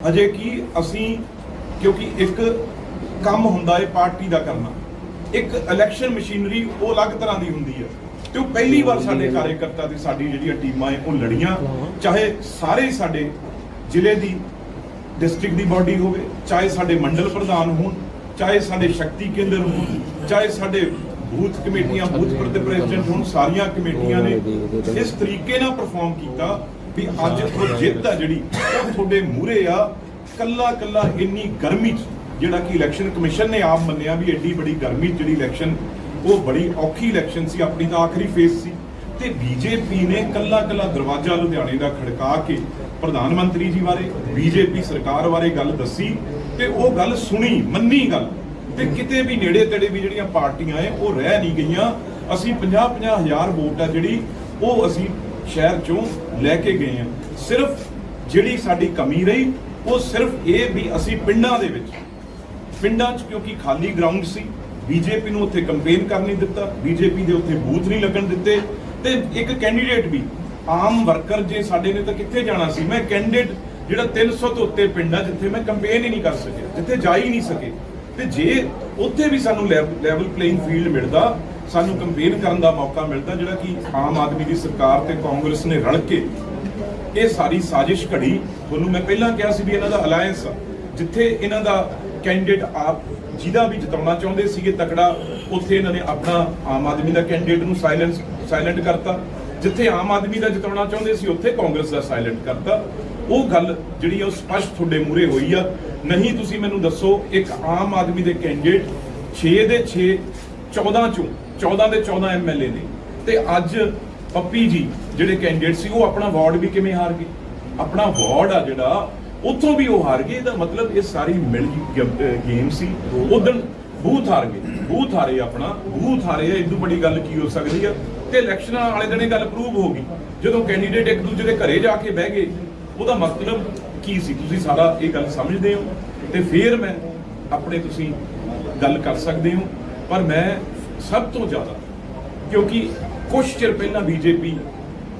ਅਜੇ ਕੀ ਅਸੀਂ, ਕਿਉਂਕਿ ਇੱਕ ਕੰਮ ਹੁੰਦਾ ਹੈ ਪਾਰਟੀ ਦਾ ਕਰਨਾ। ਇੱਕ ਇਲੈਕਸ਼ਨ ਮਸ਼ੀਨਰੀ ਉਹ ਅਲੱਗ ਤਰ੍ਹਾਂ ਦੀ ਹੁੰਦੀ ਹੈ। ਤੇ ਉਹ ਪਹਿਲੀ ਵਾਰ ਸਾਡੇ ਕਾਰਜਕਰਤਾ ਦੀ ਸਾਡੀ ਜਿਹੜੀਆਂ ਟੀਮਾਂ ਹੈ, ਉਹ ਲੜੀਆਂ। ਚਾਹੇ ਸਾਰੇ ਸਾਡੇ ਜ਼ਿਲ੍ਹੇ ਦੀ ਡਿਸਟ੍ਰਿਕਟ ਦੀ ਬਾਡੀ ਹੋਵੇ, ਚਾਹੇ ਸਾਡੇ ਮੰਡਲ ਪ੍ਰਧਾਨ ਹੋਣ, ਚਾਹੇ ਸਾਡੇ ਸ਼ਕਤੀ ਕੇਂਦਰ ਹੋਣ, ਚਾਹੇ ਸਾਡੇ ਬੂਥ ਕਮੇਟੀਆਂ, ਬੂਥ ਪ੍ਰਤੀ ਪ੍ਰੈਜ਼ੀਡੈਂਟ ਹੋਣ, ਸਾਰੀਆਂ ਕਮੇਟੀਆਂ ਨੇ ਇਸ ਤਰੀਕੇ ਨਾਲ ਪਰਫਾਰਮ ਕੀਤਾ। ਵੀ ਅੱਜ ਉਹ ਜਿੱਤ ਆ ਜਿਹੜੀ, ਉਹ ਤੁਹਾਡੇ ਮੂਹਰੇ ਆ। ਕੱਲਾ ਕੱਲਾ ਇੰਨੀ ਗਰਮੀ 'ਚ, ਜਿਹੜਾ ਕਿ ਇਲੈਕਸ਼ਨ ਕਮਿਸ਼ਨ ਨੇ ਆਪ ਮੰਨਿਆ ਵੀ ਐਡੀ ਬੜੀ ਗਰਮੀ 'ਚ ਜਿਹੜੀ ਇਲੈਕਸ਼ਨ ਉਹ ਬੜੀ ਔਖੀ ਇਲੈਕਸ਼ਨ ਸੀ, ਆਪਣੀ ਤਾਂ ਆਖਰੀ ਫੇਸ ਸੀ। ਤੇ ਬੀਜੇਪੀ ਨੇ ਕੱਲਾ ਕੱਲਾ ਦਰਵਾਜ਼ਾ ਲੁਧਿਆਣੇ ਦਾ ਖੜਕਾ ਕੇ ਪ੍ਰਧਾਨ ਮੰਤਰੀ ਜੀ ਬਾਰੇ, ਬੀਜੇਪੀ ਸਰਕਾਰ ਬਾਰੇ ਗੱਲ ਦੱਸੀ ਤੇ ਉਹ ਗੱਲ ਸੁਣੀ, ਮੰਨੀ ਗੱਲ। ਤੇ ਕਿਤੇ ਵੀ ਨੇੜੇ ਤੇੜੇ ਵੀ ਜਿਹੜੀਆਂ ਪਾਰਟੀਆਂ ਐ, ਉਹ ਰਹਿ ਨਹੀਂ ਗਈਆਂ। ਅਸੀਂ 50 50 ਹਜ਼ਾਰ ਵੋਟ ਆ ਜਿਹੜੀ, ਉਹ ਅਸੀਂ ਸ਼ਹਿਰ ਚੋਂ ਲੈ ਕੇ ਗਏ ਆ ਸਿਰਫ ਜਿਹੜੀ ਸਾਡੀ ਕਮੀ ਰਹੀ, ਉਹ ਸਿਰਫ ਇਹ ਵੀ ਅਸੀਂ ਪਿੰਡਾਂ ਦੇ ਵਿੱਚ। ਪਿੰਡਾਂ 'ਚ ਕਿਉਂਕਿ ਖਾਲੀ ਗਰਾਊਂਡ ਸੀ ਬੀਜੇਪੀ ਨੂੰ ਉੱਥੇ ਕੰਪੇਨ ਕਰਨ ਨਹੀਂ ਦਿੱਤਾ ਬੀਜੇਪੀ ਦੇ ਉੱਥੇ ਬੂਥ ਨਹੀਂ ਲੱਗਣ ਦਿੱਤੇ। ਤੇ ਇੱਕ ਕੈਂਡੀਡੇਟ ਵੀ, ਆਮ ਵਰਕਰ ਜੇ ਸਾਡੇ ਨੇ ਤਾਂ ਕਿੱਥੇ ਜਾਣਾ ਸੀ? ਮੈਂ ਕੈਂਡੀਡੇਟ ਜਿਹੜਾ 300 ਤੋਂ ਉੱਤੇ ਪਿੰਡ ਆ, ਜਿੱਥੇ ਮੈਂ ਕੰਪੇਨ ਹੀ ਨਹੀਂ ਕਰ ਸਕਿਆ, ਜਿੱਥੇ ਜਾ ਹੀ ਨਹੀਂ ਸਕੇ। ਤੇ ਜੇ ਉੱਥੇ ਵੀ ਸਾਨੂੰ ਲੈਵਲ ਪਲੇਇੰਗ ਫੀਲਡ ਮਿਲਦਾ ਸਾਨੂੰ ਕੰਪੇਨ ਕਰਨ ਦਾ ਮੌਕਾ ਮਿਲਦਾ ਜਿਹੜਾ ਕਿ ਆਮ ਆਦਮੀ ਦੀ ਸਰਕਾਰ ਤੇ ਕਾਂਗਰਸ ਨੇ ਰਲ ਕੇ ਇਹ ਸਾਰੀ ਸਾਜ਼ਿਸ਼ ਘੜੀ। ਤੁਹਾਨੂੰ ਮੈਂ ਪਹਿਲਾਂ ਕਿਹਾ ਸੀ ਵੀ ਇਹਨਾਂ ਦਾ ਅਲਾਈਅੰਸ ਆ, ਜਿੱਥੇ ਇਹਨਾਂ ਦਾ ਕੈਂਡੀਡੇਟ ਆਪ ਜਿਹਦਾ ਵੀ ਜਿਤਾਉਣਾ ਚਾਹੁੰਦੇ ਸੀਗੇ ਤਕੜਾ, ਉੱਥੇ ਇਹਨਾਂ ਨੇ ਆਪਣਾ ਆਮ ਆਦਮੀ ਦਾ ਕੈਂਡੀਡੇਟ ਨੂੰ ਸਾਇਲੈਂਸ ਸਾਇਲੈਂਟ ਕਰਤਾ। ਜਿੱਥੇ ਆਮ ਆਦਮੀ ਦਾ ਜਿਤਾਉਣਾ ਚਾਹੁੰਦੇ ਸੀ, ਉੱਥੇ ਕਾਂਗਰਸ ਦਾ ਸਾਇਲੈਂਟ ਕਰਤਾ। ਉਹ ਗੱਲ ਜਿਹੜੀ ਆ, ਉਹ ਸਪਸ਼ਟ ਤੁਹਾਡੇ ਮੂਰੇ ਹੋਈ ਆ। ਨਹੀਂ, ਤੁਸੀਂ ਮੈਨੂੰ ਦੱਸੋ, ਇੱਕ ਆਮ ਆਦਮੀ ਦੇ ਕੈਂਡੀਡੇਟ 6 ਦੇ 6 14 ਚੋਂ 14 ਦੇ 14 ਐਮਐਲਏ ਨੇ। ਤੇ ਅੱਜ ਪੱਪੀ ਜੀ, ਜਿਹੜੇ ਕੈਂਡੀਡੇਟ ਸੀ, ਉਹ ਆਪਣਾ ਵਾਰਡ ਵੀ ਕਿਵੇਂ ਹਾਰ ਗਏ? ਆਪਣਾ ਵਾਰਡ ਆ ਜਿਹੜਾ, ਉੱਥੋਂ ਵੀ ਉਹ ਹਾਰ ਗਏ। ਇਹਦਾ ਮਤਲਬ ਇਹ ਸਾਰੀ ਮਿਲ ਗੇਮ ਸੀ। ਉਦੋਂ ਬੂਥ ਹਾਰ ਗਏ। ਬੂਥ ਹਾਰੇ ਆਪਣਾ, ਬੂਥ ਹਾਰੇ ਇਹ ਇਦੋਂ ਬੜੀ ਗੱਲ ਕੀ ਹੋ ਸਕਦੀ ਆ? ਤੇ ਇਲੈਕਸ਼ਨਾਂ ਵਾਲੇ ਦਿਨ ਇਹ ਗੱਲ ਪ੍ਰੂਵ ਹੋ ਗਈ। ਜਦੋਂ ਕੈਂਡੀਡੇਟ ਇੱਕ ਦੂਜੇ ਦੇ ਘਰੇ ਜਾ ਕੇ ਬਹਿ ਗਏ, ਉਹਦਾ ਮਤਲਬ ਕੀ ਸੀ? ਤੁਸੀਂ ਸਾਰਾ ਇਹ ਗੱਲ ਸਮਝਦੇ ਹੋ? ਤੇ ਫਿਰ ਮੈਂ, ਆਪਣੇ ਤੁਸੀਂ ਗੱਲ ਕਰ ਸਕਦੇ ਹੋ। ਪਰ ਮੈਂ ਸਭ ਤੋਂ ਜ਼ਿਆਦਾ, ਕਿਉਂਕਿ ਕੁਝ ਚਿਰ ਪਹਿਲਾਂ ਬੀਜੇਪੀ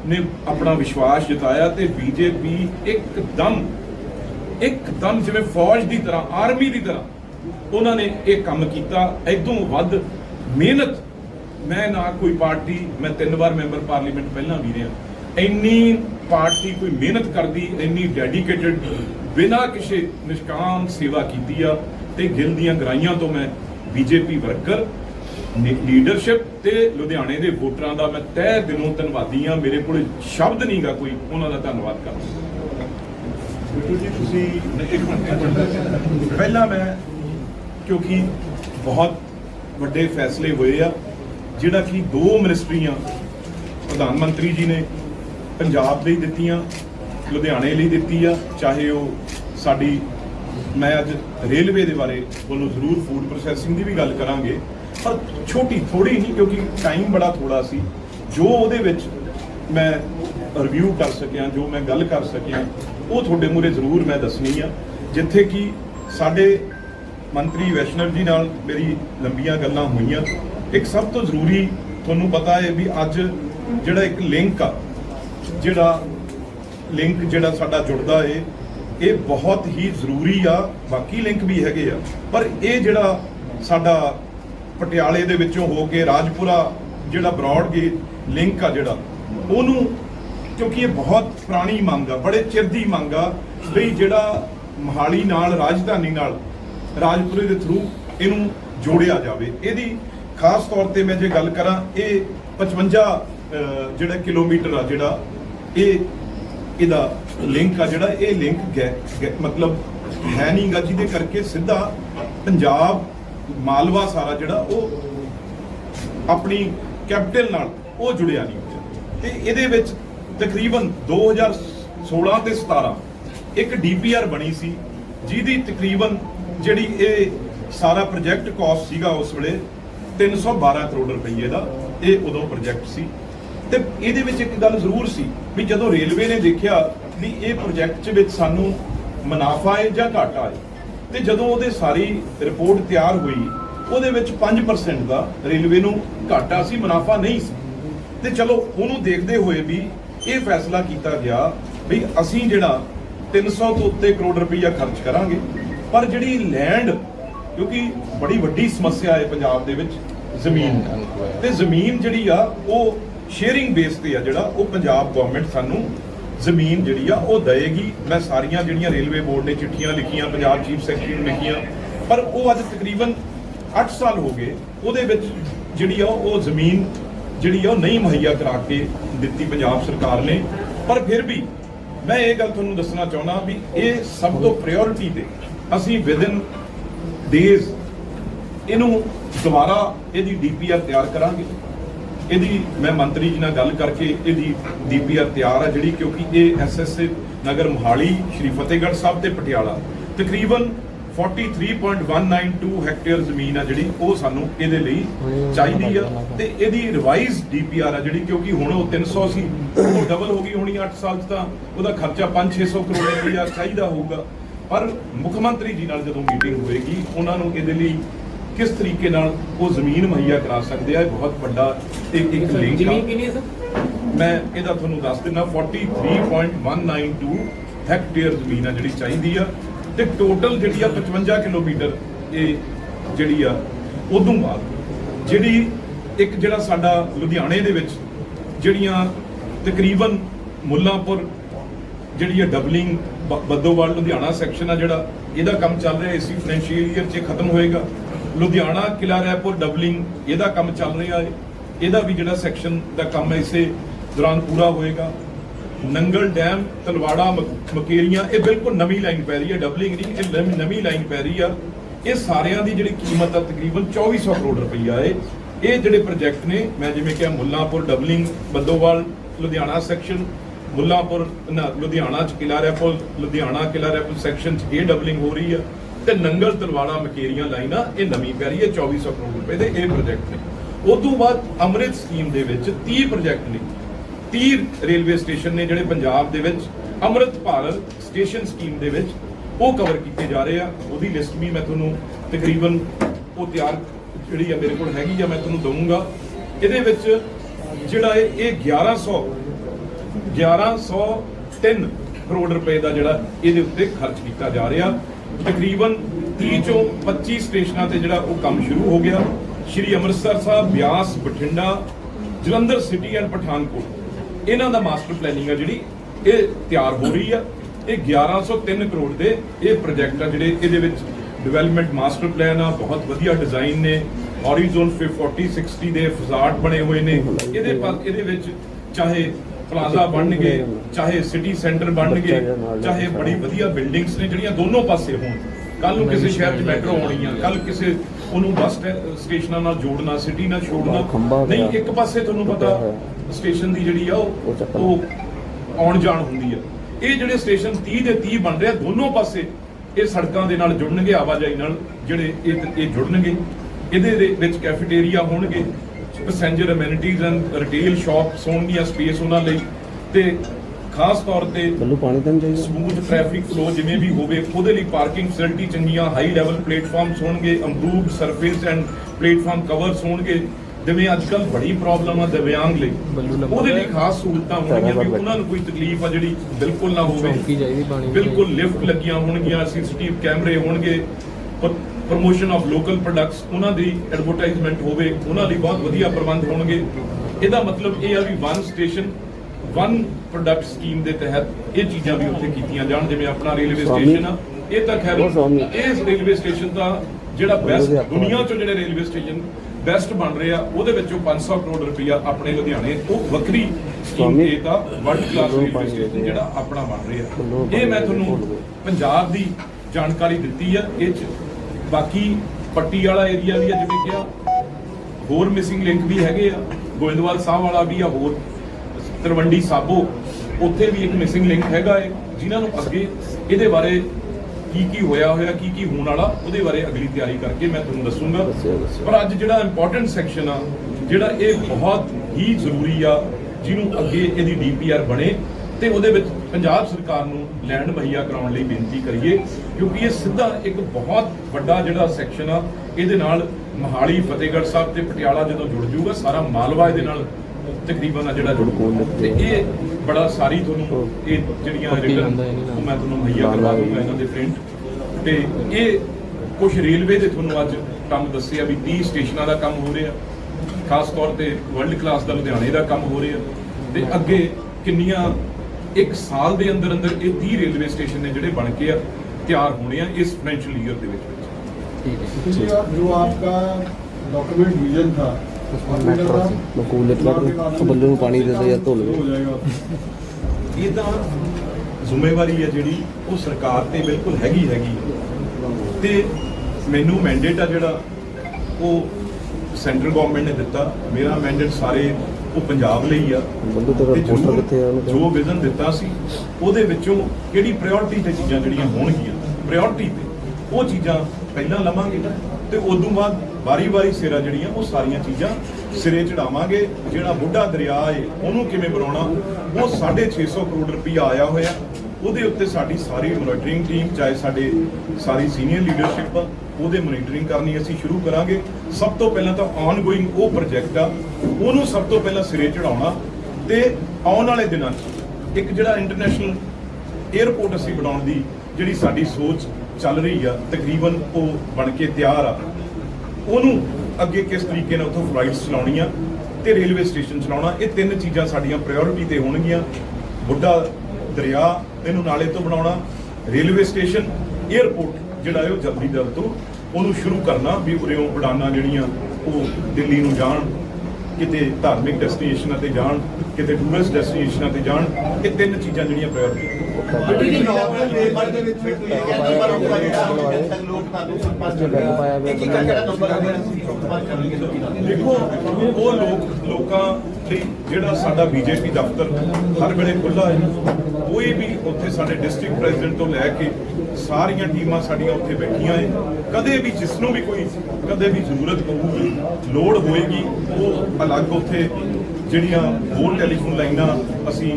ਨੇ ਆਪਣਾ ਵਿਸ਼ਵਾਸ ਜਤਾਇਆ ਤੇ ਬੀਜੇਪੀ ਇੱਕਦਮ ਇੱਕਦਮ ਜਿਵੇਂ ਫੌਜ ਦੀ ਤਰ੍ਹਾਂ, ਆਰਮੀ ਦੀ ਤਰ੍ਹਾਂ ਉਹਨਾਂ ਨੇ ਇਹ ਕੰਮ ਕੀਤਾ। ਇਦੋਂ ਵੱਧ ਮਿਹਨਤ, ਮੈਂ ਨਾ ਕੋਈ ਪਾਰਟੀ, ਮੈਂ ਤਿੰਨ ਵਾਰ ਮੈਂਬਰ ਪਾਰਲੀਮੈਂਟ ਪਹਿਲਾਂ ਵੀ ਰਿਹਾ। ਇੰਨੀ ਪਾਰਟੀ ਕੋਈ ਮਿਹਨਤ ਕਰਦੀ, ਇੰਨੀ ਡੈਡੀਕੇਟਡ, ਬਿਨਾਂ ਕਿਸੇ ਨਿਸ਼ਕਾਮ ਸੇਵਾ ਕੀਤੀ ਆ ਤੇ ਗਿਲ ਦੀਆਂ ਗਰਾਈਆਂ ਤੋਂ ਮੈਂ ਬੀਜੇਪੀ ਵਰਕਰ ਲੀਡਰਸ਼ਿਪ ਤੇ ਲੁਧਿਆਣੇ ਦੇ ਵੋਟਰਾਂ ਦਾ ਮੈਂ ਤਹਿ ਦਿਲੋਂ ਧੰਨਵਾਦੀ ਆ ਮੇਰੇ ਕੋਲ ਸ਼ਬਦ ਨਹੀਂਗਾ ਕੋਈ। ਉਹਨਾਂ ਦਾ ਧੰਨਵਾਦ ਕਰਨ ਬਿਲਕੁਲ ਜੀ ਤੁਸੀਂ ਇੱਕ ਮਿੰਟ ਪਹਿਲਾਂ ਮੈਂ ਕਿਉਂਕਿ ਬਹੁਤ ਵੱਡੇ ਫੈਸਲੇ ਹੋਏ ਆ ਜਿਹੜਾ ਕਿ ਦੋ ਮਿਨਿਸਟਰੀਆਂ ਪ੍ਰਧਾਨ ਮੰਤਰੀ ਜੀ ਨੇ ਪੰਜਾਬ ਲਈ ਦਿੱਤੀਆਂ ਲੁਧਿਆਣੇ ਲਈ ਦਿੱਤੀ ਆ ਚਾਹੇ ਉਹ ਸਾਡੀ ਮੈਂ ਅੱਜ ਰੇਲਵੇ ਦੇ ਬਾਰੇ ਤੁਹਾਨੂੰ ਜ਼ਰੂਰ ਫੂਡ ਪ੍ਰੋਸੈਸਿੰਗ ਦੀ ਵੀ ਗੱਲ ਕਰਾਂਗੇ। ਪਰ ਛੋਟੀ ਥੋੜੀ ਨਹੀਂ, ਕਿਉਂਕਿ ਟਾਈਮ ਬੜਾ ਥੋੜਾ ਸੀ। ਜੋ ਉਹਦੇ ਵਿੱਚ ਮੈਂ ਰਿਵਿਊ ਕਰ ਸਕਿਆ, ਜੋ ਮੈਂ ਗੱਲ ਕਰ ਸਕਿਆ, ਉਹ ਤੁਹਾਡੇ ਮੂਰੇ ਜ਼ਰੂਰ ਮੈਂ ਦੱਸਣੀ ਆ। ਜਿੱਥੇ ਕਿ ਸਾਡੇ ਮੰਤਰੀ ਵੈਸ਼ਨਵ ਜੀ ਨਾਲ ਮੇਰੀ ਲੰਬੀਆਂ ਗੱਲਾਂ ਹੋਈਆਂ। ਇੱਕ ਸਭ ਤੋਂ ਜ਼ਰੂਰੀ ਤੁਹਾਨੂੰ ਪਤਾ ਹੈ ਵੀ ਅੱਜ ਜਿਹੜਾ ਇੱਕ ਲਿੰਕ ਆ, ਜਿਹੜਾ ਲਿੰਕ ਜਿਹੜਾ ਸਾਡਾ ਜੁੜਦਾ ਏ, ਇਹ ਬਹੁਤ ਹੀ ਜ਼ਰੂਰੀ ਆ। ਬਾਕੀ ਲਿੰਕ ਵੀ ਹੈਗੇ ਆ। ਪਰ ਇਹ ਜਿਹੜਾ ਸਾਡਾ ਪਟਿਆਲੇ ਦੇ ਵਿੱਚੋਂ ਹੋ ਕੇ ਰਾਜਪੁਰਾ, ਜਿਹੜਾ ਬ੍ਰੌਡ ਗੇਜ ਲਿੰਕ ਆ ਜਿਹੜਾ, ਉਹਨੂੰ ਕਿਉਂਕਿ ਇਹ ਬਹੁਤ ਪੁਰਾਣੀ ਮੰਗ ਆ, ਬੜੇ ਚਿਰ ਦੀ ਮੰਗ ਆ ਵੀ ਜਿਹੜਾ ਮਹਾਲੀ ਨਾਲ, ਰਾਜਧਾਨੀ ਨਾਲ, ਰਾਜਪੁਰੇ ਦੇ ਥਰੂ ਇਹਨੂੰ ਜੋੜਿਆ ਜਾਵੇ। ਇਹਦੀ ਖਾਸ ਤੌਰ ਤੇ ਮੈਂ ਜੇ ਗੱਲ ਕਰਾਂ, ਇਹ 55 ਜਿਹੜਾ ਕਿਲੋਮੀਟਰ ਆ ਜਿਹੜਾ, ਇਹ ਇਹਦਾ ਲਿੰਕ ਆ ਜਿਹੜਾ, ਇਹ ਲਿੰਕ ਗੈ- ਗੈ- ਮਤਲਬ ਹੈ ਨਹੀਂਗਾ ਜਿਹਦੇ ਕਰਕੇ ਸਿੱਧਾ ਪੰਜਾਬ ਮਾਲਵਾ ਸਾਰਾ ਜਿਹੜਾ ਉਹ ਆਪਣੀ ਕੈਪੀਟਲ ਨਾਲ ਉਹ ਜੁੜਿਆ ਨਹੀਂ। ਹੋਇਆ ਤੇ ਇਹਦੇ ਵਿੱਚ ਤਕਰੀਬਨ 2016 ਤੇ 17 ਇੱਕ ਡੀਪੀਆਰ ਬਣੀ ਸੀ, ਜਿਹਦੀ ਤਕਰੀਬਨ ਜਿਹੜੀ ਇਹ ਸਾਰਾ ਪ੍ਰੋਜੈਕਟ ਕਾਸਟ ਸੀਗਾ ਉਸ ਵੇਲੇ 312 ਕਰੋੜ ਰੁਪਏ ਦਾ ਇਹ ਉਦੋਂ ਪ੍ਰੋਜੈਕਟ ਸੀ। ਤੇ ਇਹਦੇ ਵਿੱਚ ਇੱਕ ਗੱਲ ਜ਼ਰੂਰ ਸੀ ਵੀ ਜਦੋਂ ਰੇਲਵੇ ਨੇ ਦੇਖਿਆ ਵੀ ਇਹ ਪ੍ਰੋਜੈਕਟ ਚ ਵਿੱਚ ਸਾਨੂੰ ਮੁਨਾਫਾ ਹੈ ਜਾਂ ਘਾਟਾ ਹੈ ਤੇ ਜਦੋਂ ਉਹਦੇ ਸਾਰੀ ਰਿਪੋਰਟ ਤਿਆਰ ਹੋਈ, ਉਹਦੇ ਵਿੱਚ 5% ਦਾ ਰੇਲਵੇ ਨੂੰ ਘਾਟਾ ਸੀ, ਮੁਨਾਫਾ ਨਹੀਂ ਸੀ। ਤੇ ਚਲੋ, ਉਹਨੂੰ ਦੇਖਦੇ ਹੋਏ ਵੀ ਇਹ ਫੈਸਲਾ ਕੀਤਾ ਗਿਆ ਵੀ ਅਸੀਂ ਜਿਹੜਾ 300 ਤੋਂ ਉੱਤੇ ਕਰੋੜ ਰੁਪਈਆ ਖਰਚ ਕਰਾਂਗੇ। ਪਰ ਜਿਹੜੀ ਲੈਂਡ ਕਿਉਂਕਿ ਬੜੀ ਵੱਡੀ ਸਮੱਸਿਆ ਹੈ ਪੰਜਾਬ ਦੇ ਵਿੱਚ, ਜ਼ਮੀਨ ਤੇ ਜ਼ਮੀਨ ਜਿਹੜੀ ਆ, ਉਹ ਸ਼ੇਅਰਿੰਗ ਬੇਸ ਤੇ ਆ ਜਿਹੜਾ, ਉਹ ਪੰਜਾਬ ਗਵਰਨਮੈਂਟ ਸਾਨੂੰ ਜ਼ਮੀਨ ਜਿਹੜੀ ਆ, ਉਹ ਦੇਏਗੀ। ਮੈਂ ਸਾਰੀਆਂ ਜਿਹੜੀਆਂ ਰੇਲਵੇ ਬੋਰਡ ਨੇ ਚਿੱਠੀਆਂ ਲਿਖੀਆਂ, ਪੰਜਾਬ ਚੀਫ ਸੈਕਟਰੀ ਨੂੰ ਲਿਖੀਆਂ, ਪਰ ਉਹ ਅੱਜ ਤਕਰੀਬਨ 8 ਸਾਲ ਹੋ ਗਏ, ਉਹਦੇ ਵਿੱਚ ਜਿਹੜੀ ਆ, ਉਹ ਜ਼ਮੀਨ ਜਿਹੜੀ ਆ, ਉਹ ਨਹੀਂ ਮੁਹੱਈਆ ਕਰਾ ਕੇ ਦਿੱਤੀ ਪੰਜਾਬ ਸਰਕਾਰ ਨੇ। ਪਰ ਫਿਰ ਵੀ ਮੈਂ ਇਹ ਗੱਲ ਤੁਹਾਨੂੰ ਦੱਸਣਾ ਚਾਹੁੰਦਾ ਵੀ ਇਹ ਸਭ ਤੋਂ ਪ੍ਰਾਇੋਰਟੀ ਤੇ ਅਸੀਂ ਵਿਦਨ ਡੇਜ਼ ਇਹਨੂੰ ਦੁਬਾਰਾ ਇਹਦੀ ਡੀਪੀਆਰ ਤਿਆਰ ਕਰਾਂਗੇ। ਇਹਦੀ ਮੈਂ ਮੰਤਰੀ ਜੀ ਨਾਲ ਗੱਲ ਕਰਕੇ ਇਹਦੀ ਡੀਪੀਆਰ ਤਿਆਰ ਆ ਜਿਹੜੀ ਕਿਉਂਕਿ ਇਹ ਐਸਐਸਏ ਨਗਰ ਮੋਹਾਲੀ, ਸ਼੍ਰੀ ਫਤਿਹਗੜ੍ਹ ਸਾਹਿਬ ਤੇ ਪਟਿਆਲਾ। ਤਕਰੀਬਨ 43.192 ਹੈਕਟੇਅਰ ਜ਼ਮੀਨ ਆ ਜਿਹੜੀ ਉਹ ਸਾਨੂੰ ਇਹਦੇ ਲਈ ਚਾਹੀਦੀ ਆ ਤੇ ਇਹਦੀ ਰਿਵਾਈਜ਼ ਡੀਪੀਆਰ ਆ ਜਿਹੜੀ ਕਿਉਂਕਿ ਹੁਣ ਉਹ 300 ਸੀ ਉਹ ਡਬਲ ਹੋ ਗਈ ਹੋਣੀ 8 ਸਾਲ 'ਚ ਤਾਂ ਉਹਦਾ ਖਰਚਾ 5-600 ਕਰੋੜ ਰੁਪਇਆ ਚਾਹੀਦਾ ਹੋਊਗਾ। ਪਰ ਮੁੱਖ ਮੰਤਰੀ ਜੀ ਨਾਲ ਜਦੋਂ ਮੀਟਿੰਗ ਹੋਏਗੀ, ਉਹਨਾਂ ਨੂੰ ਇਹਦੇ ਲਈ ਕਿਸ ਤਰੀਕੇ ਨਾਲ ਉਹ ਜ਼ਮੀਨ ਮੁਹੱਈਆ ਕਰਾ ਸਕਦੇ ਆ? ਇਹ ਬਹੁਤ ਵੱਡਾ ਇੱਕ ਇੱਕ ਲਿੰਕ ਜ਼ਮੀਨ ਕਿੰਨੀ ਹੈ ਸਰ? ਮੈਂ ਇਹਦਾ ਤੁਹਾਨੂੰ ਦੱਸ ਦਿੰਦਾ 43.192 ਹੈਕਟੇਅਰ ਜ਼ਮੀਨ ਆ ਜਿਹੜੀ ਚਾਹੀਦੀ ਆ। ਤੇ ਟੋਟਲ ਜਿਹੜੀ ਆ 55 ਕਿਲੋਮੀਟਰ ਇਹ ਜਿਹੜੀ ਆ ਉਦੋਂ ਬਾਅਦ ਜਿਹੜੀ ਇੱਕ ਜਿਹੜਾ ਸਾਡਾ ਲੁਧਿਆਣੇ ਦੇ ਵਿੱਚ ਜਿਹੜੀਆਂ ਤਕਰੀਬਨ ਮੁੱਲਾਂਪੁਰ ਜਿਹੜੀ ਆ ਡਬਲਿੰਗ ਬੱਦੋਵਾਲ ਲੁਧਿਆਣਾ ਸੈਕਸ਼ਨ ਆ ਜਿਹੜਾ ਇਹਦਾ ਕੰਮ ਚੱਲ ਰਿਹਾ ਇਸੀ ਫਾਈਨੈਂਸ਼ੀਅਲ ਈਅਰ 'ਚ ਖਤਮ ਹੋਏਗਾ। ਲੁਧਿਆਣਾ ਕਿਲਾ ਰੈਪੁਰ, ਡਬਲਿੰਗ, ਇਹਦਾ ਕੰਮ ਚੱਲ ਰਿਹਾ ਹੈ। ਇਹਦਾ ਵੀ ਜਿਹੜਾ ਸੈਕਸ਼ਨ ਦਾ ਕੰਮ ਇਸੇ ਦੌਰਾਨ ਪੂਰਾ ਹੋਏਗਾ। ਨੰਗਲ ਡੈਮ, ਤਲਵਾੜਾ, ਮਕ- ਮਕੇਰੀਆਂ, ਇਹ ਬਿਲਕੁਲ ਨਵੀਂ ਲਾਈਨ ਪੈ ਰਹੀ ਹੈ। ਡਬਲਿੰਗ ਨਹੀਂ, ਇਹ ਨਵੀਂ- ਨਵੀਂ ਲਾਈਨ ਪੈ ਰਹੀ ਆ। ਇਹ ਸਾਰਿਆਂ ਦੀ ਜਿਹੜੀ ਕੀਮਤ ਆ, ਤਕਰੀਬਨ 2400 ਕਰੋੜ ਰੁਪਈਆ ਏ ਇਹ ਜਿਹੜੇ ਪ੍ਰੋਜੈਕਟ ਨੇ, ਮੈਂ ਜਿਵੇਂ ਕਿਹਾ, ਮੁੱਲਾਂਪੁਰ, ਡਬਲਿੰਗ, ਬੱਦੋਵਾਲ, ਲੁਧਿਆਣਾ ਸੈਕਸ਼ਨ ਮੁੱਲਾਂਪੁਰ, ਨਾ, ਲੁਧਿਆਣਾ ਚ ਕਿਲਾ ਰੈਪੁਰ, ਲੁਧਿਆਣਾ ਕਿਲਾ ਰੈਪੁਰ ਸੈਕਸ਼ਨ ਚ ਇਹ ਡਬਲਿੰਗ ਹੋ ਰਹੀ ਆ। ਤੇ ਨੰਗਲ ਤਲਵਾੜਾ ਮਕੇਰੀਆਂ ਲਾਈਨਾਂ, ਇਹ ਨਵੀਂ ਪੈ ਰਹੀ ਹੈ 2400 ਕਰੋੜ ਰੁਪਏ ਦੇ ਇਹ ਪ੍ਰੋਜੈਕਟ ਨੇ। ਉਸ ਤੋਂ ਬਾਅਦ ਅੰਮ੍ਰਿਤ ਸਕੀਮ ਦੇ ਵਿੱਚ 30 ਪ੍ਰੋਜੈਕਟ ਨੇ। 30 ਰੇਲਵੇ ਸਟੇਸ਼ਨ ਨੇ ਜਿਹੜੇ ਪੰਜਾਬ ਦੇ ਵਿੱਚ ਅੰਮ੍ਰਿਤ ਭਾਰਤ ਸਟੇਸ਼ਨ ਸਕੀਮ ਦੇ ਵਿੱਚ ਉਹ ਕਵਰ ਕੀਤੇ ਜਾ ਰਹੇ ਆ। ਉਹਦੀ ਲਿਸਟ ਵੀ ਮੈਂ ਤੁਹਾਨੂੰ ਤਕਰੀਬਨ ਉਹ ਤਿਆਰ ਜਿਹੜੀ ਆ ਮੇਰੇ ਕੋਲ ਹੈਗੀ ਆ, ਮੈਂ ਤੁਹਾਨੂੰ ਦਊਂਗਾ। ਇਹਦੇ ਵਿੱਚ ਜਿਹੜਾ ਇਹ ਇਹ 1100 1103 ਕਰੋੜ ਰੁਪਏ ਦਾ ਜਿਹੜਾ ਇਹਦੇ ਉੱਤੇ ਖਰਚ ਕੀਤਾ ਜਾ ਰਿਹਾ। ਤਕਰੀਬਨ 30 ਚੋਂ 25 ਸਟੇਸ਼ਨਾਂ ਤੇ ਜਿਹੜਾ ਉਹ ਕੰਮ ਸ਼ੁਰੂ ਹੋ ਗਿਆ। Shri Amritsar Sahib, Beas, Bathinda, Jalandhar city and Pathankot. ਇਹਨਾਂ ਦਾ ਮਾਸਟਰ ਪਲੈਨਿੰਗ ਆ ਜਿਹੜੀ, ਇਹ ਤਿਆਰ ਹੋ ਰਹੀ ਆ। ਇਹ 1103 ਕਰੋੜ ਦੇ ਇਹ ਪ੍ਰੋਜੈਕਟ ਆ ਜਿਹੜੇ ਇਹਦੇ ਵਿੱਚ ਡਿਵੈਲਪਮੈਂਟ ਮਾਸਟਰ ਪਲਾਨ ਆ, ਬਹੁਤ ਵਧੀਆ ਡਿਜ਼ਾਈਨ ਨੇ। ਹੌਰੀਜ਼ਨ 40 60 ਦੇ ਫਜਾਟ ਬਣੇ ਹੋਏ ਨੇ। ਇਹਦੇ ਪਰ ਇਹਦੇ ਵਿੱਚ ਚਾਹੇ ਪਲਾਜ਼ਾ ਬਣਨਗੇ ਚਾਹੇ ਸਿਟੀ ਸੈਂਟਰ ਬਣਨਗੇ ਚਾਹੇ ਬੜੀ ਵਧੀਆ ਬਿਲਡਿੰਗਸ ਨੇ ਜਿਹੜੀਆਂ ਦੋਨੋਂ ਪਾਸੇ ਹੋਣ। ਕੱਲ ਨੂੰ ਕਿਸੇ ਸ਼ਹਿਰ 'ਚ ਮੈਟਰੋ ਆਉਣੀ ਆ ਕੱਲ ਕਿਸੇ ਉਹਨੂੰ ਬੱਸ ਸਟੈ- ਸਟੇਸ਼ਨਾਂ ਨਾਲ ਜੋੜਨਾ ਸਿਟੀ ਨਾਲ ਛੋੜਨਾ। ਨਹੀਂ ਇੱਕ ਪਾਸੇ ਤੁਹਾਨੂੰ ਪਤਾ ਸਟੇਸ਼ਨ ਦੀ ਜਿਹੜੀ ਆ ਉਹ ਉਹ ਆਉਣ ਜਾਣ ਹੁੰਦੀ ਆ। ਇਹ ਜਿਹੜੇ ਸਟੇਸ਼ਨ 30 ਦੇ 30 ਬਣ ਰਹੇ ਦੋਨੋਂ ਪਾਸੇ ਇਹ ਸੜਕਾਂ ਦੇ ਨਾਲ ਜੁੜਨਗੇ ਆਵਾਜਾਈ ਨਾਲ ਜਿਹੜੇ ਇਹ ਇਹ ਜੁੜਨਗੇ। ਇਹਦੇ ਵਿੱਚ ਕੈਫੇਟੇਰੀਆ ਹੋਣਗੇ। Passenger amenities and retail shops ਹੋਣਗੀਆਂ ਸਪੇਸ ਉਹਨਾਂ ਲਈ। ਤੇ ਖਾਸ ਤੌਰ ਤੇ ਬੱਲੂ ਪਾਣੀ ਤਾਂ ਚਾਹੀਦਾ। ਸਮੂਥ ਟ੍ਰੈਫਿਕ ਫਲੋ ਜਿਵੇਂ ਵੀ ਹੋਵੇ ਉਹਦੇ ਲਈ ਪਾਰਕਿੰਗ ਫੈਸਿਲਿਟੀ ਚੰਗੀਆਂ ਹਾਈ ਲੈਵਲ ਪਲੇਟਫਾਰਮਸ ਹੋਣਗੇ improved surface and platform covers ਹੋਣਗੇ। ਜਿਵੇਂ ਅੱਜ ਕੱਲ ਬੜੀ ਪ੍ਰੋਬਲਮ ਆ ਦਿਵਿਆਂਗ ਲਈ। ਉਹਦੇ ਲਈ ਖਾਸ ਸਹੂਲਤਾਂ ਹੋਣਗੀਆਂ ਵੀ ਉਹਨਾਂ ਨੂੰ ਕੋਈ ਤਕਲੀਫ ਆ ਜਿਹੜੀ ਬਿਲਕੁਲ ਨਾ ਹੋਵੇ। ਬਿਲਕੁਲ ਲਿਫਟ ਲੱਗੀਆਂ ਹੋਣਗੀਆਂ ਸੀਸੀਟੀਵੀ ਕੈਮਰੇ ਹੋਣਗੇ। ਪ੍ਰੋਮੋਸ਼ਨ ਆਫ ਲੋਕਲ ਪ੍ਰੋਡਕਟਸ ਉਹਨਾਂ ਦੀ ਐਡਵਰਟਾਈਜ਼ਮੈਂਟ ਹੋਵੇ ਉਹਨਾਂ ਲਈ ਬਹੁਤ ਵਧੀਆ ਪ੍ਰਬੰਧ ਹੋਣਗੇ ਇਹਦਾ ਮਤਲਬ ਇਹ ਆ ਵੀ one station one product scheme ਦੇ ਤਹਿਤ ਇਹ ਚੀਜ਼ਾਂ ਵੀ ਉੱਥੇ ਕੀਤੀਆਂ ਜਾਣ ਜਿਵੇਂ ਆਪਣਾ ਰੇਲਵੇ। ਸਟੇਸ਼ਨ ਆ ਇਹ ਤਾਂ ਖੈਰ। ਇਸ ਰੇਲਵੇ ਸਟੇਸ਼ਨ ਦਾ ਜਿਹੜਾ ਬੈਸਟ ਦੁਨੀਆ ਚੋਂ ਜਿਹੜੇ ਰੇਲਵੇ ਸਟੇਸ਼ਨ ਬੈਸਟ ਬਣ ਰਹੇ ਆ ਉਹਦੇ ਵਿੱਚੋਂ 500 ਕਰੋੜ ਰੁਪਇਆ ਆਪਣੇ ਲੁਧਿਆਣੇ ਉਹ ਵੱਖਰੀ ਸਕੀਮ। ਇਹ ਤਾਂ ਵਰਲਡ ਕਲਾਸ ਰੇਲਵੇ ਸਟੇਸ਼ਨ ਜਿਹੜਾ ਆਪਣਾ ਬਣ ਰਿਹਾ ਇਹ ਮੈਂ ਤੁਹਾਨੂੰ। ਪੰਜਾਬ ਦੀ ਜਾਣਕਾਰੀ ਦਿੱਤੀ ਆ ਇਹ ਚ ਬਾਕੀ ਪੱਟੀ ਵਾਲਾ ਏਰੀਆ ਵੀ ਆ ਜਿਵੇਂ ਕਿਹਾ ਹੋਰ ਮਿਸਿੰਗ ਲਿੰਕ ਵੀ ਹੈਗੇ ਆ ਗੋਇੰਦਵਾਲ ਸਾਹਿਬ ਵਾਲਾ ਵੀ ਆ ਹੋਰ ਤਰਵੰਡੀ ਸਾਬੋ ਉੱਥੇ ਵੀ ਇੱਕ ਮਿਸਿੰਗ ਲਿੰਕ ਹੈਗਾ ਏ ਜਿਨ੍ਹਾਂ ਨੂੰ ਅੱਗੇ ਇਹਦੇ ਬਾਰੇ ਕੀ ਕੀ ਹੋਇਆ ਹੋਇਆ ਕੀ ਕੀ ਹੋਣ ਵਾਲਾ ਉਹਦੇ ਬਾਰੇ ਅਗਲੀ ਤਿਆਰੀ ਕਰਕੇ ਮੈਂ ਤੁਹਾਨੂੰ ਦੱਸੂਗਾ। ਪਰ ਅੱਜ ਜਿਹੜਾ ਇੰਪੋਰਟੈਂਟ ਸੈਕਸ਼ਨ ਆ ਜਿਹੜਾ ਇਹ ਬਹੁਤ ਹੀ ਜ਼ਰੂਰੀ ਆ ਜਿਹਨੂੰ ਅੱਗੇ ਇਹਦੀ ਡੀਪੀਆਰ ਬਣੇ ਤੇ ਉਹਦੇ ਵਿੱਚ ਪੰਜਾਬ ਸਰਕਾਰ ਨੂੰ ਲੈਂਡ ਮੁਹੱਈਆ ਕਰਾਉਣ ਲਈ ਬੇਨਤੀ ਕਰੀਏ ਕਿਉਂਕਿ ਇਹ ਸਿੱਧਾ ਇੱਕ ਬਹੁਤ ਵੱਡਾ ਜਿਹੜਾ ਸੈਕਸ਼ਨ ਆ ਇਹਦੇ ਨਾਲ ਮਹਾਲੀ ਫਤਿਹਗੜ੍ਹ ਸਾਹਿਬ ਤੇ ਪਟਿਆਲਾ ਜਦੋਂ ਜੁੜ ਜਾਊਗਾ ਸਾਰਾ ਮਾਲਵਾ ਇਹਦੇ ਨਾਲ ਤਕਰੀਬਨ ਆ ਜਿਹੜਾ ਜੁੜ। ਤੇ ਇਹ ਬੜਾ ਸਾਰੀ ਤੁਹਾਨੂੰ ਇਹ ਜਿਹੜੀਆਂ ਪੱਕੀ written ਜਾਂਦਾ ਇਹ ਨਹੀਂ ਨਾ। ਉਹ ਮੈਂ ਤੁਹਾਨੂੰ ਮੁਹੱਈਆ ਕਰਵਾ ਦੂੰਗਾ ਇਹਨਾਂ ਦੇ ਪ੍ਰਿੰਟ ਤੇ ਇਹ ਕੁਝ ਰੇਲਵੇ ਦੇ ਤੁਹਾਨੂੰ ਅੱਜ ਕੰਮ ਦੱਸਿਆ ਵੀ 30 ਸਟੇਸ਼ਨਾਂ ਦਾ ਕੰਮ ਹੋ ਰਿਹਾ ਖਾਸ ਤੌਰ ਤੇ ਵਰਲਡ ਕਲਾਸ ਦਾ ਲੁਧਿਆਣੇ ਦਾ ਕੰਮ ਹੋ ਰਿਹਾ ਤੇ ਅੱਗੇ ਕਿੰਨੀਆਂ ਇੱਕ ਸਾਲ ਦੇ ਅੰਦਰ ਅੰਦਰ ਇਹ 30 ਰੇਲਵੇ ਸਟੇਸ਼ਨ ਨੇ ਜਿਹੜੇ ਬਣ ਕੇ ਆ ਤਿਆਰ ਹੋਣੇ ਆ ਇਸ ਫਾਈਨੈਂਸ਼ੀਅਲ ਈਅਰ ਦੇ ਵਿੱਚ ਵਿੱਚ ਠੀਕ ਹੈ जी और जो आपका डॉक्यूमेंट विजन था उसमें मेट्रो से मैं कूलर लगा दूं, तो बल्ले में पानी दे दे या धुल हो जाएगा ਇਹ ਤਾਂ ਜ਼ਿੰਮੇਵਾਰੀ ਹੈ ਜਿਹੜੀ ਉਹ ਸਰਕਾਰ ਤੇ ਬਿਲਕੁਲ ਹੈਗੀ ਹੈਗੀ ਹੈ। ਤੇ ਮੈਨੂੰ ਮੈਂਡੇਟ ਆ ਜਿਹੜਾ ਉਹ ਸੈਂਟਰਲ ਗਵਰਨਮੈਂਟ ਨੇ ਦਿੱਤਾ ਮੇਰਾ ਮੈਂਡੇਟ ਸਾਰੇ ਉਹ ਪੰਜਾਬ ਲਈ ਆ। ਤੇ ਜ਼ਰੂਰ ਜੋ ਵਿਜ਼ਨ ਦਿੱਤਾ ਸੀ ਉਹਦੇ ਵਿੱਚੋਂ ਕਿਹੜੀ ਪ੍ਰਾਇੋਰਟੀ ਤੇ ਚੀਜ਼ਾਂ ਜਿਹੜੀਆਂ ਹੋਣਗੀਆਂ? ਪ੍ਰਾਇੋਰਟੀ ਤੇ। ਉਹ ਚੀਜ਼ਾਂ ਪਹਿਲਾਂ ਲਵਾਂਗੇ ਤੇ ਉਦੋਂ ਬਾਅਦ ਵਾਰੀ-ਵਾਰੀ ਸਿਰਾ ਜਿਹੜੀਆਂ ਉਹ ਸਾਰੀਆਂ ਚੀਜ਼ਾਂ ਸਿਰੇ ਚੜਾਵਾਂਗੇ। ਜਿਹੜਾ ਬੁੱਢਾ ਦਰਿਆ ਏ ਉਹਨੂੰ ਕਿਵੇਂ ਬਣਾਉਣਾ? ਉਹ 650 ਕਰੋੜ ਰੁਪਈਆ ਆਇਆ ਹੋਇਆ। ਉਹਦੇ ਉੱਤੇ ਸਾਡੀ ਸਾਰੀ ਮੋਨੀਟਰਿੰਗ ਟੀਮ ਚਾਹੇ ਸਾਡੇ ਸਾਰੀ ਸੀਨੀਅਰ ਲੀਡਰਸ਼ਿਪ ਉਹਦੇ ਮੋਨੀਟਰਿੰਗ ਕਰਨੀ ਅਸੀਂ ਸ਼ੁਰੂ ਕਰਾਂਗੇ। ਸਭ ਤੋਂ ਪਹਿਲਾਂ ਤਾਂ ਆਨਗੋਇੰਗ ਉਹ ਪ੍ਰੋਜੈਕਟ ਆ, ਉਹਨੂੰ ਸਭ ਤੋਂ ਪਹਿਲਾਂ ਸਿਰੇ ਚੜਾਉਣਾ ਤੇ ਆਉਣ ਵਾਲੇ ਦਿਨਾਂ 'ਚ ਇੱਕ ਜਿਹੜਾ ਇੰਟਰਨੈਸ਼ਨਲ 에ਅਰਪੋਰਟ ਅਸੀਂ ਬਣਾਉਣ ਦੀ ਜਿਹੜੀ ਸਾਡੀ ਸੋਚ ਚੱਲ ਰਹੀ ਆ, ਤਕਰੀਬਨ ਉਹ ਬਣ ਕੇ ਤਿਆਰ ਆ। ਉਹਨੂੰ ਅੱਗੇ ਕਿਸ ਤਰੀਕੇ ਨਾਲ ਉੱਥੋਂ ਫਲਾਈਟਸ ਚਲਾਉਣੀਆਂ ਤੇ ਰੇਲਵੇ ਸਟੇਸ਼ਨ ਚਲਾਉਣਾ, ਇਹ ਤਿੰਨ ਚੀਜ਼ਾਂ ਸਾਡੀਆਂ ਪ੍ਰਾਇੋਰਟੀ ਤੇ ਹੋਣਗੀਆਂ। ਬੁੱਢਾ ਦਰਿਆ, ਇਹਨੂੰ ਨਾਲੇ ਤੋਂ ਬਣਾਉਣਾ ਰੇਲਵੇ ਸਟੇਸ਼ਨ 에ਅਰਪੋਰਟ ਜਿਹੜਾ ਹੈ ਉਹ ਜਲਦੀ ਜਲਦ ਤੋਂ ਉਹਨੂੰ ਸ਼ੁਰੂ ਕਰਨਾ ਵੀ ਉਰਿਓਂ ਉਡਾਨਾਂ ਜਿਹੜੀਆਂ ਉਹ ਦਿੱਲੀ ਨੂੰ ਜਾਣ ਕਿਤੇ ਧਾਰਮਿਕ ਡੈਸਟੀਨੇਸ਼ਨਾਂ ਤੇ ਜਾਣ ਕਿਤੇ ਟੂਰਿਸਟ ਡੈਸਟੀਨੇਸ਼ਨਾਂ ਤੇ ਜਾਣ ਇਹ ਤਿੰਨ ਚੀਜ਼ਾਂ ਜਿਹੜੀਆਂ ਪ੍ਰਾਇੋਰਟੀ ਲੇਬਰ ਦੇ ਵਿੱਚ ਵੀ ਤੁਸੀਂ ਜਿਹੜਾ ਲੋਕ ਤੁਹਾਨੂੰ ਦੇਖੋ ਉਹ ਲੋਕ ਲੋਕਾਂ ਲਈ ਜਿਹੜਾ ਸਾਡਾ ਬੀਜੇਪੀ ਦਫ਼ਤਰ ਹਰ ਵੇਲੇ ਖੁੱਲਾ ਹੈ, ਕੋਈ ਵੀ ਉੱਥੇ ਸਾਡੇ ਡਿਸਟ੍ਰਿਕਟ ਪ੍ਰੈਜ਼ੀਡੈਂਟ ਤੋਂ ਲੈ ਕੇ ਸਾਰੀਆਂ ਟੀਮਾਂ ਸਾਡੀਆਂ ਉੱਥੇ ਬੈਠੀਆਂ ਹੈ ਕਦੇ ਵੀ ਜਿਸ ਨੂੰ ਵੀ ਕੋਈ, ਕਦੇ ਵੀ ਜ਼ਰੂਰਤ ਪਊਗੀ, ਲੋੜ ਹੋਏਗੀ, ਉਹ ਅਲੱਗ ਉੱਥੇ ਜਿਹੜੀਆਂ ਹੋਰ ਟੈਲੀਫੋਨ ਲਾਈਨਾਂ ਅਸੀਂ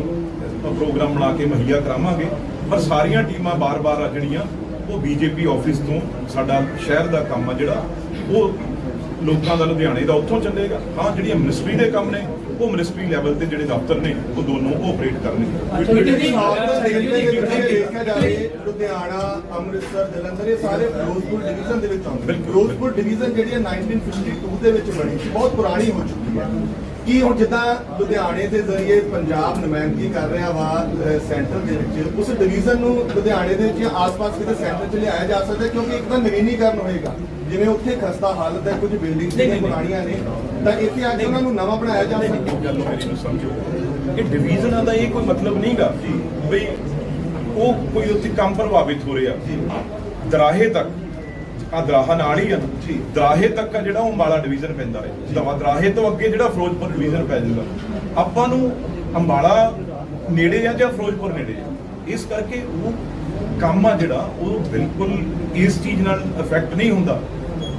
ਪ੍ਰੋਗਰਾਮ ਬਣਾ ਕੇ ਮੁਹੱਈਆ ਕਰਾਵਾਂਗੇ, ਪਰ ਸਾਰੀਆਂ ਟੀਮਾਂ ਬਾਰ-ਬਾਰ ਆ ਜਿਹੜੀਆਂ ਉਹ ਬੀਜੇਪੀ ਆਫਿਸ ਤੋਂ ਸਾਡਾ ਸ਼ਹਿਰ ਦਾ ਕੰਮ ਆ ਜਿਹੜਾ, ਉਹ ਲੋਕਾਂ ਦਾ ਲੁਧਿਆਣੇ ਦਾ ਉੱਥੋਂ ਚੱਲੇਗਾ। ਹਾਂ, ਜਿਹੜੀਆਂ ਮਿਨਿਸਟਰੀ ਦੇ ਕੰਮ ਨੇ ਉਹ ਮਿਨਿਸਟਰੀ ਲੈਵਲ ਤੇ ਜਿਹੜੇ ਦਫ਼ਤਰ ਨੇ ਉਹ ਦੋਨੋਂ ਆਪਰੇਟ ਕਰਨਗੇ ਲੁਧਿਆਣਾ ਅੰਮ੍ਰਿਤਸਰ ਜਲੰਧਰ ਇਹ ਸਾਰੇ ਫਿਰੋਜ਼ਪੁਰ ਡਿਵੀਜ਼ਨ ਦੇ ਵਿੱਚ ਆਉਂਦੇ। ਫਿਰੋਜ਼ਪੁਰ ਡਿਵੀਜ਼ਨ ਜਿਹੜੀ ਹੈ 1952 ਦੇ ਵਿੱਚ ਬਣੀ ਸੀ ਬਹੁਤ ਪੁਰਾਣੀ ਹੋ ਚੁੱਕੀ ਹੈ ਕੀ ਹੁਣ ਜਿੱਦਾਂ ਲੁਧਿਆਣੇ ਦੇ ਜ਼ਰੀਏ ਪੰਜਾਬ ਨੁਮਾਇੰਦਗੀ ਕਰ ਰਿਹਾ ਵਾ ਸੈਂਟਰ ਦੇ ਵਿੱਚ ਉਸ ਡਿਵੀਜ਼ਨ ਨੂੰ ਲੁਧਿਆਣੇ ਦੇ ਵਿੱਚ ਜਾਂ ਆਸ-ਪਾਸ ਕਿਤੇ ਸੈਂਟਰ 'ਚ ਲਿਆਇਆ ਜਾ ਸਕਦਾ? ਕਿਉਂਕਿ ਇੱਕ ਤਾਂ ਨਵੀਨੀਕਰਨ ਹੋਏਗਾ। ਜਿਵੇਂ ਉੱਥੇ ਖਸਤਾ ਹਾਲਤ ਹੈ ਕੁਝ ਬਿਲਡਿੰਗਸ ਜਿਹੜੀਆਂ ਪੁਰਾਣੀਆਂ ਨੇ ਤਾਂ ਇੱਥੇ ਆ ਕੇ ਉਹਨਾਂ ਨੂੰ ਨਵਾਂ ਬਣਾਇਆ ਜਾ ਸਕਦਾ ਗੱਲ ਮੇਰੀ ਨੂੰ ਸਮਝੋ। ਇਹ ਡਿਵੀਜ਼ਨਾਂ ਦਾ ਇਹ ਕੋਈ ਮਤਲਬ ਨਹੀਂਗਾ ਬਈ ਉਹ ਕੋਈ ਉੱਥੇ ਕੰਮ ਪ੍ਰਭਾਵਿਤ ਹੋ ਰਿਹਾ। ਦਰਾਹੇ ਤੱਕ ਆ ਦਰਾਹਾ ਨਾਲ ਹੀ ਆ। ਜੀ। ਦਰਾਹੇ ਤੱਕ ਆ ਜਿਹੜਾ ਉਹ ਅੰਬਾਲਾ ਡਿਵੀਜ਼ਨ ਪੈਂਦਾ ਹੈ। ਦਵਾ ਦਰਾਹੇ ਤੋਂ ਅੱਗੇ ਜਿਹੜਾ ਫਿਰੋਜ਼ਪੁਰ ਡਿਵੀਜ਼ਨ ਪੈ ਜਾਊਗਾ। ਆਪਾਂ ਨੂੰ ਅੰਬਾਲਾ ਨੇੜੇ ਆ ਜਾਂ ਫਿਰੋਜ਼ਪੁਰ ਨੇੜੇ ਆ? ਇਸ ਕਰਕੇ ਉਹ ਕੰਮ ਆ ਜਿਹੜਾ ਉਹ ਬਿਲਕੁਲ ਇਸ ਚੀਜ਼ ਨਾਲ ਇਫੈਕਟ ਨਹੀਂ ਹੁੰਦਾ।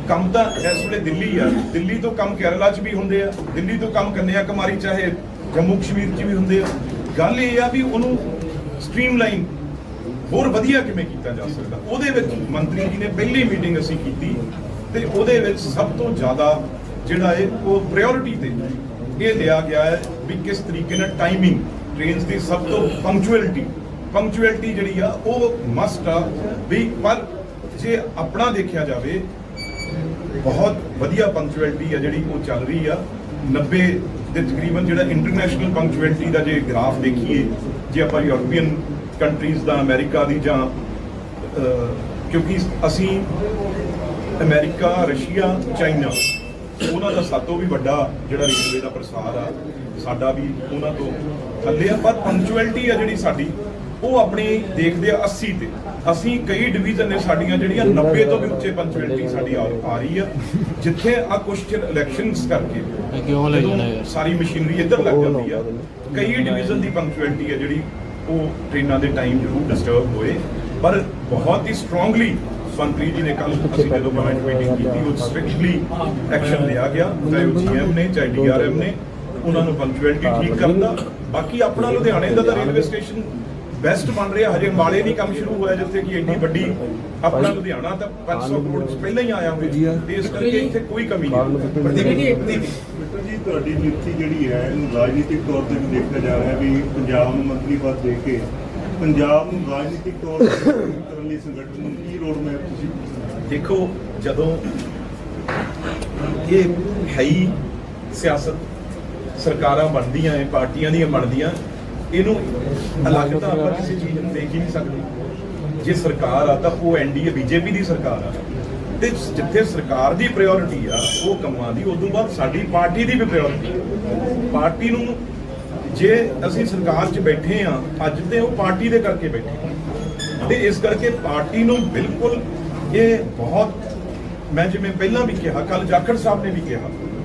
ਕੰਮ ਤਾਂ ਇਸ ਵੇਲੇ ਦਿੱਲੀ ਆ। ਦਿੱਲੀ ਤੋਂ ਕੰਮ ਕੇਰਲਾ 'ਚ ਵੀ ਹੁੰਦੇ ਆ। ਦਿੱਲੀ ਤੋਂ ਕੰਮ ਕੰਨਿਆ ਕੁਮਾਰੀ ਚਾਹੇ ਜੰਮੂ ਕਸ਼ਮੀਰ 'ਚ ਵੀ ਹੁੰਦੇ ਆ। ਗੱਲ ਇਹ ਆ ਵੀ ਉਹਨੂੰ ਸਟ੍ਰੀਮਲਾਈਨ ਹੋਰ ਵਧੀਆ ਕਿਵੇਂ ਕੀਤਾ ਜਾ ਸਕਦਾ? ਉਹਦੇ ਵਿੱਚ ਮੰਤਰੀ ਜੀ ਨੇ ਪਹਿਲੀ ਮੀਟਿੰਗ ਅਸੀਂ ਕੀਤੀ ਤੇ ਉਹਦੇ ਵਿੱਚ ਸਭ ਤੋਂ ਜ਼ਿਆਦਾ ਜਿਹੜਾ ਹੈ ਉਹ ਪ੍ਰਾਇੋਰਟੀ ਤੇ ਇਹ ਲਿਆ ਗਿਆ ਹੈ ਵੀ ਕਿਸ ਤਰੀਕੇ ਨਾਲ ਟਾਈਮਿੰਗ ਟ੍ਰੇਨਸ ਦੀ ਸਭ ਤੋਂ ਪੰਕਚੁਅਲਿਟੀ ਪੰਕਚੁਅਲਿਟੀ ਜਿਹੜੀ ਆ, ਉਹ ਮਸਟ ਆ ਵੀ ਪਰ ਜੇ ਆਪਣਾ ਦੇਖਿਆ ਜਾਵੇ, ਬਹੁਤ ਵਧੀਆ ਪੰਕਚੁਅਲਿਟੀ ਆ ਜਿਹੜੀ ਉਹ ਚੱਲ ਰਹੀ ਆ। 90 ਦੇ ਤਕਰੀਬਨ ਜਿਹੜਾ ਇੰਟਰਨੈਸ਼ਨਲ ਪੰਕਚੁਅਲਿਟੀ ਦਾ ਜੇ ਗ੍ਰਾਫ ਦੇਖੀਏ, ਜੇ ਆਪਾਂ ਯੂਰਪੀਅਨ ਕੰਟਰੀਜ਼ ਦਾ ਅਮਰੀਕਾ ਦੀ ਜਾਂ ਕਿਉਂਕਿ ਅਸੀਂ ਅਮਰੀਕਾ ਰਸ਼ੀਆ ਚਾਈਨਾ ਉਹਨਾਂ ਦਾ ਸਾਤੋਂ ਵੀ ਵੱਡਾ ਜਿਹੜਾ ਰੇਲਵੇ ਦਾ ਪ੍ਰਸਾਰ ਆ ਸਾਡਾ ਵੀ ਉਹਨਾਂ ਤੋਂ ਥੱਲੇ ਆ ਪਰ ਪੰਕਚੁਅਲਿਟੀ ਆ ਜਿਹੜੀ ਸਾਡੀ ਉਹ ਆਪਣੀ ਦੇਖਦੇ ਆ 80 ਤੇ ਅਸੀਂ ਕਈ ਡਿਵੀਜ਼ਨ ਨੇ ਸਾਡੀਆਂ ਜਿਹੜੀਆਂ 90 ਤੋਂ ਵੀ ਉੱਚੇ ਪੰਕਚੁਅਲਿਟੀ ਸਾਡੀ ਆ ਆ ਰਹੀ ਆ ਜਿੱਥੇ ਆ ਕੁਝ ਚਿਰ ਇਲੈਕਸ਼ਨਸ ਕਰਕੇ? ਸਾਰੀ ਮਸ਼ੀਨਰੀ ਇੱਧਰ ਲੱਗ ਜਾਂਦੀ ਆ। ਕਈ ਡਿਵੀਜ਼ਨ ਦੀ ਪੰਕਚੁਅਲਿਟੀ ਆ ਜਿਹੜੀ ਉਹ ਟ੍ਰੇਨਾਂ ਦੇ ਟਾਈਮ ਜ਼ਰੂਰ ਡਿਸਟਰਬ ਹੋਏ। ਪਰ ਬਹੁਤ ਹੀ ਸਟਰੋਂਗਲੀ ਮੰਤਰੀ ਜੀ ਨੇ ਕੱਲ ਅਸੀਂ ਜਦੋਂ ਕਮੈਂਟ ਮੀਟਿੰਗ ਕੀਤੀ ਉਹ ਸਟ੍ਰਿਕਟਲੀ ਐਕਸ਼ਨ ਲਿਆ ਗਿਆ। ਚਾਹੇ ਉਹ ਜੀਐਮ ਨੇ ਚਾਹੇ ਡੀਆਰਐਮ ਨੇ ਉਹਨਾਂ ਨੂੰ ਪੰਕਚੁਅਲਿਟੀ ਠੀਕ ਕਰਨ ਦਾ। ਬਾਕੀ ਆਪਣਾ ਲੁਧਿਆਣੇ ਦਾ ਤਾਂ ਰੇਲਵੇ ਸਟੇਸ਼ਨ ਬੈਸਟ ਬਣ ਰਿਹਾ। ਹਜੇ ਅੰਬਾਲੇ ਨਹੀਂ ਕੰਮ ਸ਼ੁਰੂ ਹੋਇਆ ਜਿੱਥੇ ਕਿ ਇੰਨੀ ਵੱਡੀ ਆਪਣਾ ਲੁਧਿਆਣਾ ਤਾਂ 500 ਕਰੋੜ ਪਹਿਲਾਂ ਹੀ ਆਇਆ ਹੋਇਆ। ਇਸ ਕਰਕੇ ਇੱਥੇ ਕੋਈ ਕਮੀ ਨਹੀਂ। ਬਿੱਟੂ ਜੀ। ਤੁਹਾਡੀ ਨਿਯੁਕਤੀ ਜਿਹੜੀ ਹੈ, ਇਹਨੂੰ ਰਾਜਨੀਤਿਕ ਤੌਰ ਤੇ ਵੀ ਦੇਖਿਆ ਜਾ ਰਿਹਾ ਵੀ ਪੰਜਾਬ ਨੂੰ ਮੰਤਰੀ ਪਦ ਦੇ ਕੇ ਪੰਜਾਬ ਨੂੰ ਰਾਜਨੀਤਿਕ ਤੌਰ ਤੇ ਕਰਨ ਲਈ ਸੰਗਠਨ ਨੂੰ ਕੀ ਰੋਡ ਮੈਪ ਤੁਸੀਂ ਦੇਖੋ, ਜਦੋਂ ਇਹ ਹੈ ਹੀ ਸਿਆਸਤ, ਸਰਕਾਰਾਂ ਬਣਦੀਆਂ ਐ ਪਾਰਟੀਆਂ ਦੀਆਂ ਬਣਦੀਆਂ, ਇਹਨੂੰ ਅਲੱਗ ਤਾਂ ਆਪਾਂ ਕਿਸੇ ਚੀਜ਼ ਨੂੰ ਦੇਖ ਹੀ ਨਹੀਂ ਸਕਦੇ। ਜੇ ਸਰਕਾਰ ਆ, ਤਾਂ ਉਹ ਐਨਡੀਏ ਬੀਜੇਪੀ ਦੀ ਸਰਕਾਰ ਆ। ਤੇ ਜਿੱਥੇ ਸਰਕਾਰ ਦੀ ਪ੍ਰਾਇੋਰਟੀ ਆ, ਉਹ ਕੰਮਾਂ ਦੀ, ਉਦੋਂ ਬਾਅਦ ਸਾਡੀ ਪਾਰਟੀ ਦੀ ਵੀ ਪ੍ਰਾਇੋਰਟੀ ਪਾਰਟੀ ਨੂੰ ਜੇ ਅਸੀਂ ਸਰਕਾਰ 'ਚ ਬੈਠੇ ਆ, ਅੱਜ ਤੇ ਉਹ ਪਾਰਟੀ ਦੇ ਕਰਕੇ ਬੈਠੇ ਹਾਂ। ਤੇ ਇਸ ਕਰਕੇ ਪਾਰਟੀ ਨੂੰ ਬਿਲਕੁਲ ਇਹ ਬਹੁਤ, ਮੈਂ ਜਿਵੇਂ ਪਹਿਲਾਂ ਵੀ ਕਿਹਾ ਕੱਲ ਜਾਖੜ ਸਾਹਿਬ ਨੇ ਵੀ ਕਿਹਾ